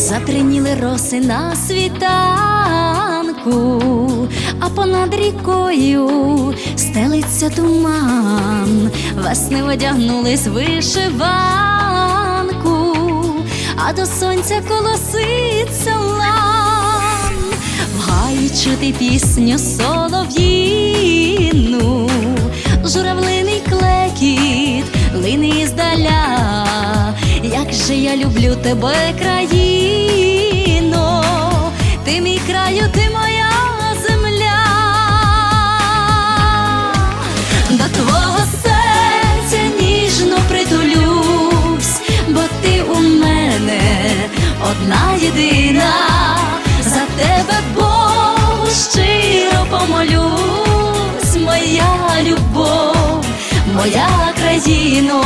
Затриніли роси на світанку, а понад рікою стелиться туман, весни одягнулись вишиванку, а до сонця колоситься лан, в гаї чути пісню солов'їну, журавлиний клекіт, лини здаля, як же я люблю тебе, країно, єдина, за тебе Богу щиро помолюсь, моя любов, моя країно,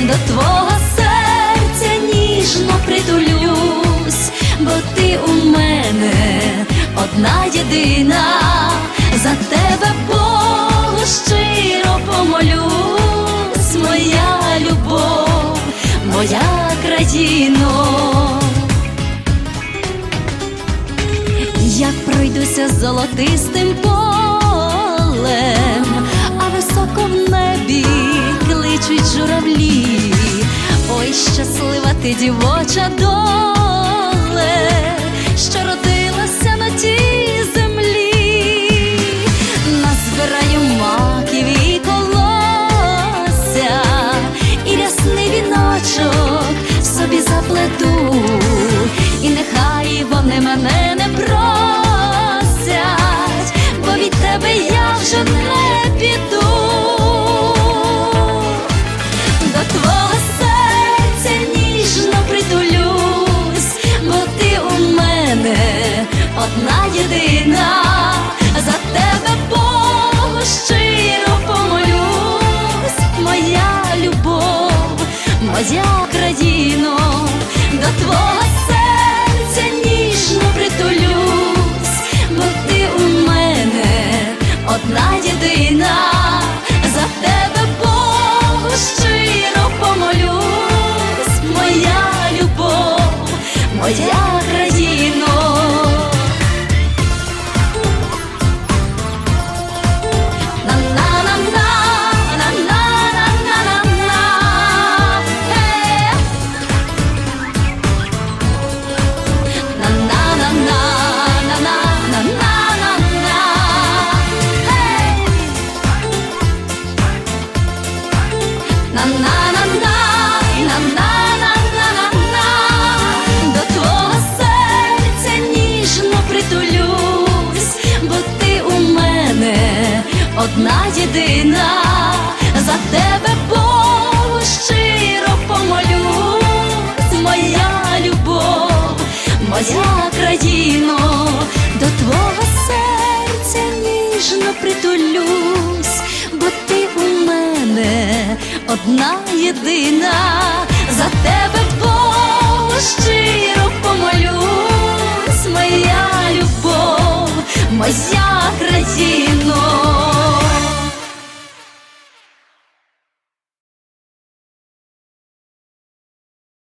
до твого серця ніжно притулюсь, бо ти у мене одна єдина, за тебе Богу щиро помолюсь, моя любов, моя країно. Пройдуся золотистим полем, а високо в небі кличуть журавлі. Ой, щаслива ти дівоча доле, що родилася на тій землі, назбираю маків і колося, і рясний віночок собі заплету, і нехай вони мене одна єдина, за тебе Богу щиро помолюсь, моя любов, моя країно, до твого моя країно. Одна єдина, за тебе Богу щиро помолюсь, моя любов, моя країно, до твого серця ніжно притулюсь, бо ти у мене одна єдина, за тебе Богу щиро помолюсь, моя любов, моя країно.